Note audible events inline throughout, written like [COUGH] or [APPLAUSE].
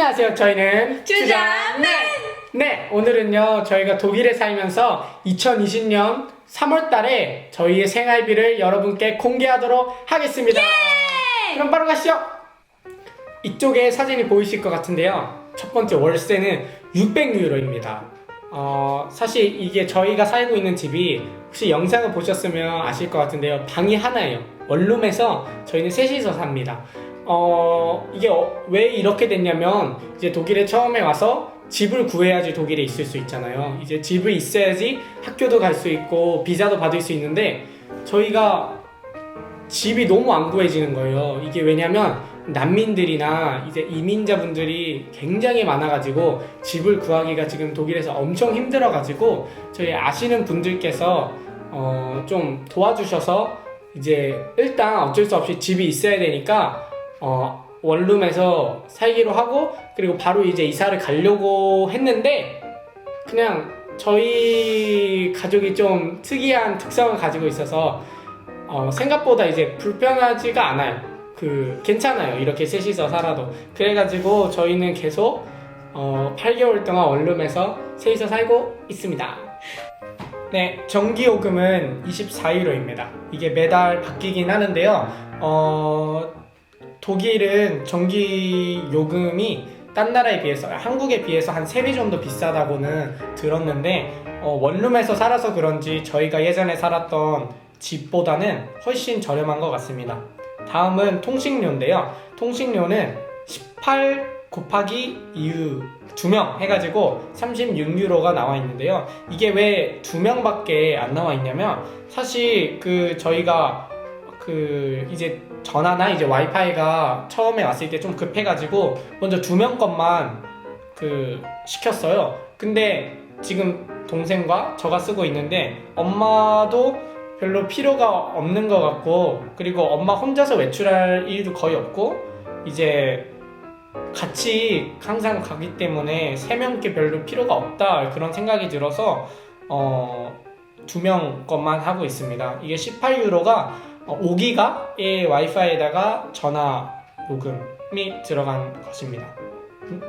안녕하세요. 저희는 주자맨! 네, 오늘은요. 저희가 독일에 살면서 2020년 3월 달에 저희의 생활비를 여러분께 공개하도록 하겠습니다. 그럼 바로 가시죠. 이쪽에 사진이 보이실 것 같은데요. 첫 번째 월세는 600유로입니다. 어, 사실 이게 저희가 살고 있는 집이 혹시 영상을 보셨으면 아실 것 같은데요. 방이 하나예요. 원룸에서 저희는 셋이서 삽니다. 어, 이게 어- 왜 이렇게 됐냐면 이제 독일에 처음에 와서 집을 구해야지 독일에 있을 수 있잖아요. 이제 집이 있어야지 학교도 갈 수 있고 비자도 받을 수 있는데 저희가 집이 너무 안 구해지는 거예요. 이게 왜냐면 난민들이나 이제 이민자분들이 굉장히 많아가지고 집을 구하기가 지금 독일에서 엄청 힘들어가지고 저희 아시는 분들께서 어, 좀 도와주셔서 이제 일단 어쩔 수 없이 집이 있어야 되니까 어, 원룸에서 살기로 하고 그리고 바로 이제 이사를 가려고 했는데 그냥 저희 가족이 좀 특이한 특성을 가지고 있어서 어, 생각보다 이제 불편하지가 않아요. 그 괜찮아요. 이렇게 셋이서 살아도. 그래가지고 저희는 계속 어, 8개월 동안 원룸에서 셋이서 살고 있습니다. 네, 전기요금은 24유로입니다. 이게 매달 바뀌긴 하는데요. 어, 독일은 전기 요금이 딴 나라에 비해서 한국에 비해서 한 3배 정도 비싸다고는 들었는데 어, 원룸에서 살아서 그런지 저희가 예전에 살았던 집보다는 훨씬 저렴한 것 같습니다. 다음은 통식료인데요. 통식료는 18 곱하기 2 2명 해가지고 36유로가 나와 있는데요. 이게 왜 2명밖에 안 나와 있냐면 사실 그 저희가 그 이제 전화나 이제 와이파이가 처음에 왔을 때 좀 급해가지고 먼저 두 명 것만 그 시켰어요. 근데 지금 동생과 저가 쓰고 있는데 엄마도 별로 필요가 없는 것 같고 그리고 엄마 혼자서 외출할 일도 거의 없고 이제 같이 항상 가기 때문에 세 명께 별로 필요가 없다 그런 생각이 들어서 어, 두 명 것만 하고 있습니다. 이게 18유로가 5기가의 와이파이에다가 전화 요금이 들어간 것입니다.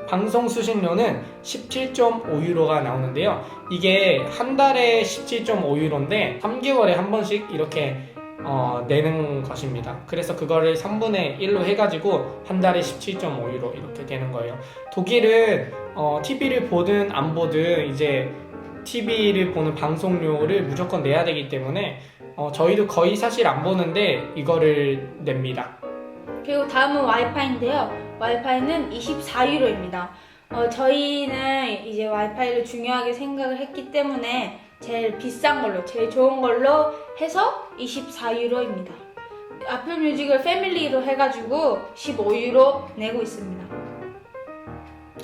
방송 수신료는 17.5유로가 나오는데요. 이게 한 달에 17.5유로인데 3개월에 한 번씩 이렇게 어, 내는 것입니다. 그래서 그거를 3분의 1로 해가지고 한 달에 17.5유로 이렇게 되는 거예요. 독일은 어, TV를 보든 안 보든 이제 TV를 보는 방송료를 무조건 내야 되기 때문에 어, 저희도 거의 사실 안 보는데 이거를 냅니다. 그리고 다음은 와이파이인데요. 와이파이는 24유로입니다. 어, 저희는 이제 와이파이를 중요하게 생각을 했기 때문에 제일 비싼 걸로, 제일 좋은 걸로 해서 24유로입니다. 아플 뮤직을 패밀리로 해가지고 15유로 내고 있습니다.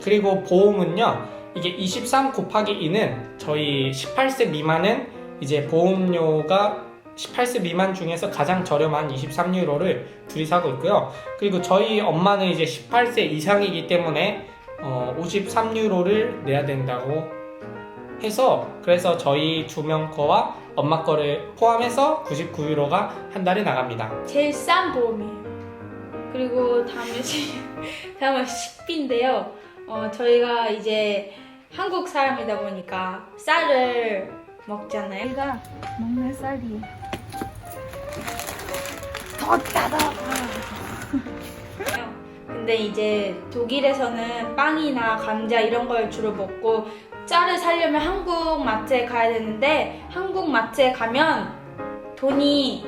그리고 보험은요, 이게 23 곱하기 2는 저희 18세 미만은 이제 보험료가 18세 미만 중에서 가장 저렴한 23유로를 둘이 사고 있고요. 그리고 저희 엄마는 이제 18세 이상이기 때문에 어, 53유로를 내야 된다고 해서 그래서 저희 두 명 거와 엄마 거를 포함해서 99유로가 한 달에 나갑니다. 제일 싼 보험이에요. 그리고 다음은 시, [LAUGHS] 다음은 식비인데요. 어, 저희가 이제 한국 사람이다 보니까 쌀을 먹잖아요. 우리가 먹는 쌀이 근데 이제 독일에서는 빵이나 감자 이런 걸 주로 먹고 쌀을 사려면 한국 마트에 가야 되는데 한국 마트에 가면 돈이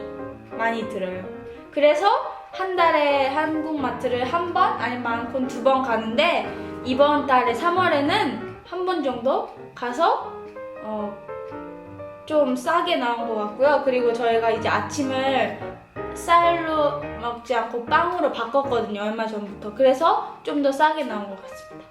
많이 들어요. 그래서 한 달에 한국 마트를 한 번 아니면 많건 두번 가는데 이번 달에 3월에는 한 번 정도 가서 어, 좀 싸게 나온 것 같고요. 그리고 저희가 이제 아침을 쌀로 먹지 않고 빵으로 바꿨거든요. 얼마 전부터. 그래서 좀 더 싸게 나온 것 같습니다.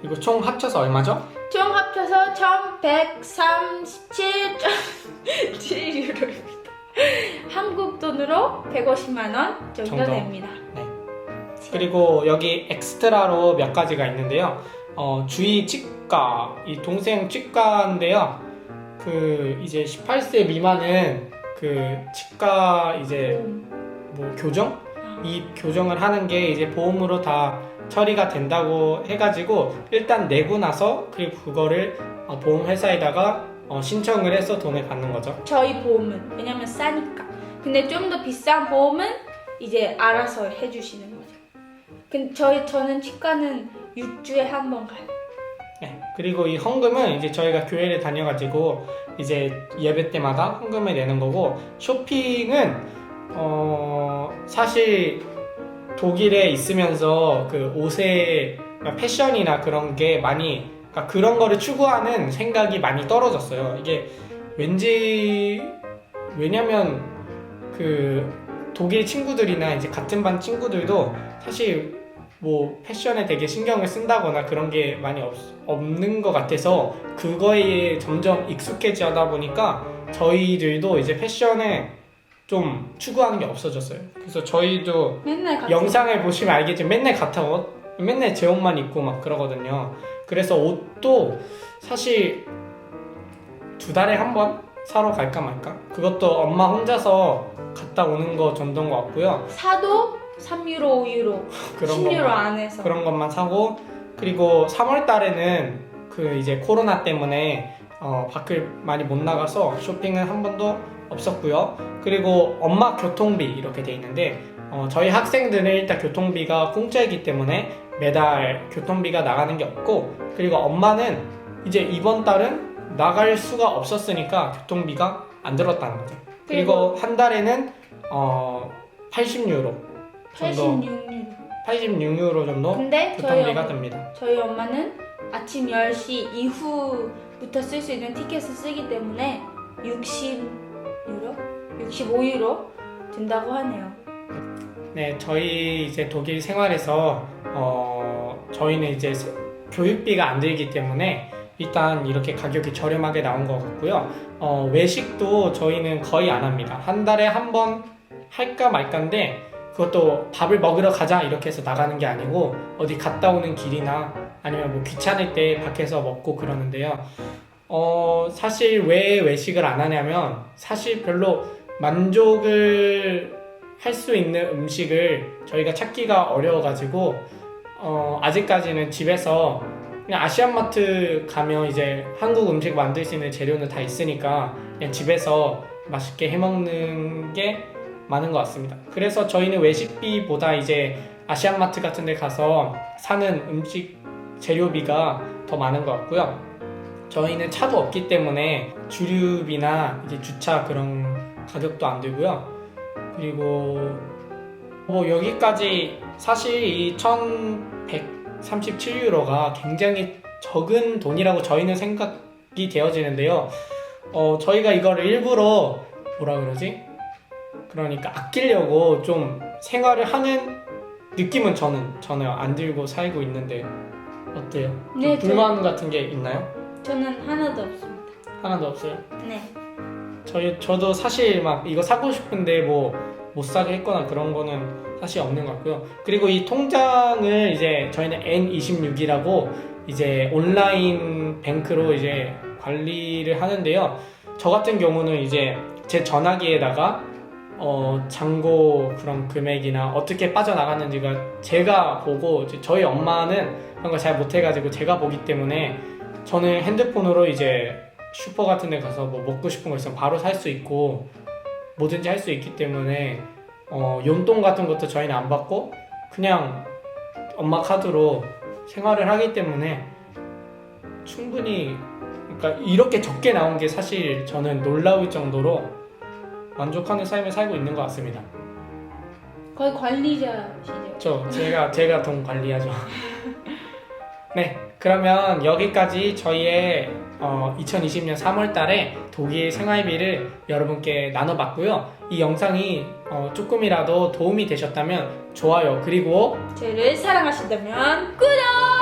그리고 총 합쳐서 얼마죠? 총 합쳐서 1137.7유로입니다. [LAUGHS] 한국 돈으로 150만 원 정도, 정도. 됩니다. 그리고 여기 엑스트라로 몇 가지가 있는데요. 어, 주의 치과, 이 동생 치과인데요. 그 이제 18세 미만은 그 치과 이제 뭐 교정? 이 교정을 하는 게 이제 보험으로 다 처리가 된다고 해가지고 일단 내고 나서 그리고 그거를 어, 보험 회사에다가 어, 신청을 해서 돈을 받는 거죠. 저희 보험은 왜냐면 싸니까. 근데 좀 더 비싼 보험은 이제 알아서 해주시는 거죠. 근데 저희 저는 치과는 6주에 한 번 가요. 네, 그리고 이 헌금은 이제 저희가 교회를 다녀가지고 이제 예배 때마다 헌금을 내는 거고 쇼핑은 어 사실 독일에 있으면서 그 옷의 패션이나 그런 게 많이 그러니까 그런 거를 추구하는 생각이 많이 떨어졌어요. 이게 왠지 왜냐면 그 독일 친구들이나 이제 같은 반 친구들도 사실 뭐 패션에 되게 신경을 쓴다거나 그런 게 많이 없, 없는 것 같아서 그거에 점점 익숙해지다 보니까 저희들도 이제 패션에 좀 추구하는 게 없어졌어요. 그래서 저희도 영상을 보시면 알겠지만 맨날 같은 옷, 맨날 제 옷만 입고 막 그러거든요. 그래서 옷도 사실 두 달에 한 번 사러 갈까 말까? 그것도 엄마 혼자서 갔다 오는 거 정도인 것 같고요. 사도 3유로, 5유로, [LAUGHS] 그런 10유로 것만 안에서. 그런 것만 사고 그리고 3월 달에는 그 이제 코로나 때문에 어, 밖을 많이 못 나가서 쇼핑은 한 번도 없었고요. 그리고 엄마 교통비 이렇게 돼 있는데 어, 저희 학생들은 일단 교통비가 공짜이기 때문에 매달 교통비가 나가는 게 없고 그리고 엄마는 이제 이번 달은 나갈 수가 없었으니까 교통비가 안 들었다는 거죠. 그리고 한 달에는 어, 80유로 정도 86유로. 86유로 정도 근데 저희, 교통비가 엄, 듭니다. 저희 엄마는 아침 10시 이후부터 쓸 수 있는 티켓을 쓰기 때문에 60유로? 65유로 든다고 하네요. 네, 저희 이제 독일 생활에서 어, 저희는 이제 세- 교육비가 안 들기 때문에 일단 이렇게 가격이 저렴하게 나온 것 같고요. 어, 외식도 저희는 거의 안 합니다. 한 달에 한 번 할까 말까인데 그것도 밥을 먹으러 가자 이렇게 해서 나가는 게 아니고 어디 갔다 오는 길이나 아니면 뭐 귀찮을 때 밖에서 먹고 그러는데요. 어, 사실 왜 외식을 안 하냐면 사실 별로 만족을 할 수 있는 음식을 저희가 찾기가 어려워가지고 어, 아직까지는 집에서 그냥 아시안마트 가면 이제 한국 음식 만들 수 있는 재료는 다 있으니까 그냥 집에서 맛있게 해먹는 게 많은 것 같습니다. 그래서 저희는 외식비보다 이제 아시안마트 같은 데 가서 사는 음식 재료비가 더 많은 것 같고요. 저희는 차도 없기 때문에 주류비나 이제 주차 그런 가격도 안 들고요. 그리고 뭐 여기까지 사실 이 1137유로가 굉장히 적은 돈이라고 저희는 생각이 되어지는데요. 어, 저희가 이거를 일부러 뭐라 그러지? 그러니까 아끼려고 좀 생활을 하는 느낌은 저는 전혀 안 들고 살고 있는데 어때요? 좀 네, 저- 불만 같은 게 있나요? 저는 하나도 없습니다. 하나도 없어요. 네. 저희 저도 사실 막 이거 사고 싶은데 뭐 못 사게 했거나 그런 거는 사실 없는 것 같고요. 그리고 이 통장을 이제 저희는 N26이라고 이제 온라인 뱅크로 이제 관리를 하는데요. 저 같은 경우는 이제 제 전화기에다가 어, 잔고 그런 금액이나 어떻게 빠져나갔는지가 제가 보고 저희 엄마는 그런 걸 잘 못해가지고 제가 보기 때문에 저는 핸드폰으로 이제 슈퍼 같은 데 가서 뭐 먹고 싶은 거 있으면 바로 살 수 있고 뭐든지 할 수 있기 때문에 어, 용돈 같은 것도 저희는 안 받고 그냥 엄마 카드로 생활을 하기 때문에 충분히 그러니까 이렇게 적게 나온 게 사실 저는 놀라울 정도로 만족하는 삶을 살고 있는 것 같습니다. 거의 관리자시죠. 저 제가 제가 돈 관리하죠. [LAUGHS] 네, 그러면 여기까지 저희의 어, 2020년 3월달에 독일 생활비를 여러분께 나눠봤고요. 이 영상이 어, 조금이라도 도움이 되셨다면 좋아요 그리고 저희를 사랑하신다면 구독!